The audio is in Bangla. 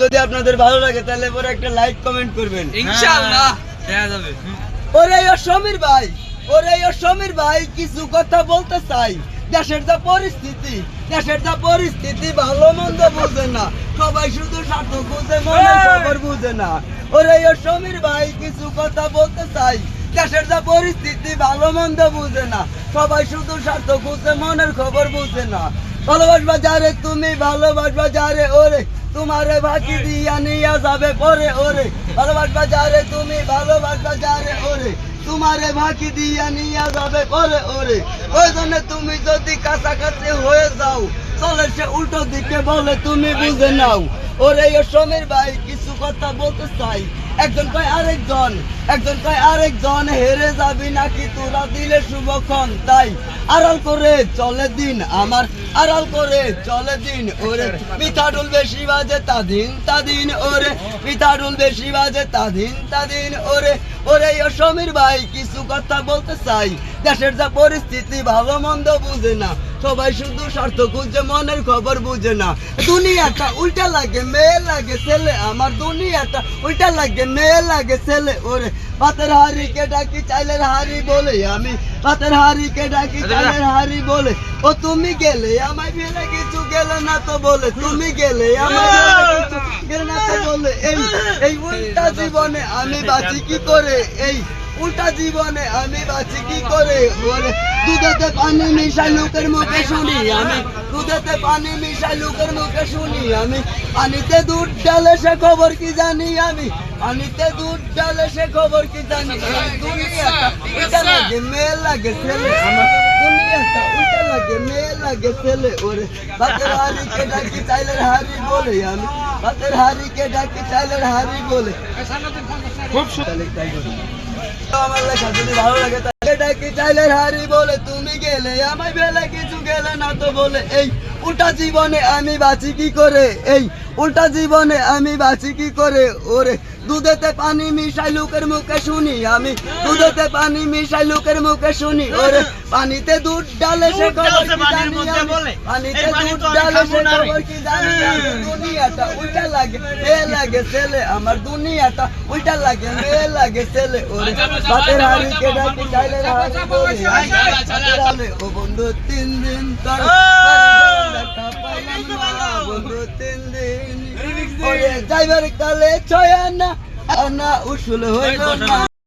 যদি আপনাদের ভালো লাগে তাহলে পরে একটা লাইক কমেন্ট করবেন। ইনশাআল্লাহ। দেয়া যাবে। ওরে ও সমীর ভাই ওরে ও সমীর ভাই কিছু কথা বলতে চাই। দেশের যা পরিস্থিতি দেশের যা পরিস্থিতি ভালো মন্দ বুঝে না। সবাই শুধু স্বার্থ বুঝে মনের খবর বুঝে না। ওরে ও সমীর ভাই কিছু কথা বলতে চাই। দেশের যা পরিস্থিতি ভালো মন্দ বুঝে না। সবাই শুধু স্বার্থ বুঝে মনের খবর বুঝে না। ভালোবাসবা যারে, তুমি ভালোবাসবা যারে, ওরে। তোমারে বাকি দিয়া নিয়া যাবে পরে, ওরে। ভালোবাসবা যারে, তুমি ভালোবাসবা যারে, ওরে। তোমারে বাকি দিয়া নিয়া যাবে পরে, ওরে। ওই জন্য তুমি যদি কাছাকাছি হয়ে যাও চলে সে উল্টো দিকে বলে, তুমি বুঝে নাও। ওরে সমীর ভাই, কিছু কথা বলতে চাই। একজন কয়, আরেকজন। একজন কয়, আরেকজন, হেরে যাবি নাকি তোরা দিলে শুভক্ষণ? তাই, আড়াল করে চলে দিন আমার, আড়াল করে চলে দিন ওরে। পিঠাডুল বেশি বাজে তা দিন তা দিন ওরে। পিঠাডুল বেশি বাজে তা দিন তা দিন ওরে। ওরে সমীর ভাই, কিছু কথা বলতে চাই। দেশের যা পরিস্থিতি ভালো মন্দ বুঝে না। সবাই শুধু স্বার্থ খুঁজে মনের খবর বুঝে না। দুনিয়াটা উল্টা লাগে মেয়ে লাগে ছেলে। আমার দুনিয়াটা উল্টা লাগে মেয়ে লাগে ছেলে। ওরে পাতের হাড়িকে ডাকি চাইলের হাড়ি বলে। আমি পাতের হাড়িকে ডাকি চাইলের হাড়ি বলে। ও তুমি গেলে আমায় ফেলে কিছু গেলে না তো বলে। তুমি গেলে আমায় গেলে না তো বলে। এই এই উল্টা জীবনে আমি বাঁচি কি করে? এই উল্টা জীবনে আমি বাঁচি কি করে? দুধেতে পানি মিশাই লোকের মুখে শুনি আমি। দুধেতে পানি মিশাই লোকের মুখে শুনি আমি। পানিতে দুধ ডালে সে খবর কি জানি আমি? পানিতে দুধ ডালে সে খবর কি জানি দুনিয়াটা উল্টা লাগে মেয়ে লাগে ছেলে আমার। দুনিয়াটা উল্টা লাগে মেয়ে লাগে ছেলে ওরে। বাতের হাড়িকে ডাকি চাইলের হাড়ি বলে আমি। বাতের হাড়িকে ডাকি চাইলের হাড়ি বলে। খুব আমার ভালো লাগে চাইলে তুমি গেলে, আমায় কিছু গেলে না তো বলে। এই জীবনে আমি বাঁচি কি করে? এই উল্টা জীবনে আমি বাঁচি কি করে? ওরে দুধেতে পানি মিশাই লোকের মুখে শুনি আমি। দুধেতে পানি মিশাই লোকের মুখে শুনি ওরে। পানিতে দুধ ডালে সে খবর কি জানি। পানিতে দুধ ডালে সে খবর কি জানি। দুনিয়াটা উল্টা লাগে মেয়ে লাগে ছেলে আমার দুনিয়াটা উল্টা লাগে মেয়ে লাগে ছেলে। ওরে বাতের হাড়িকে ডাকি চাইলের হাড়ি হাড়ি, ও বন্ধু তিন দিন তোর যাইবার কালে ছয় আনা আনা উসুল হইল না।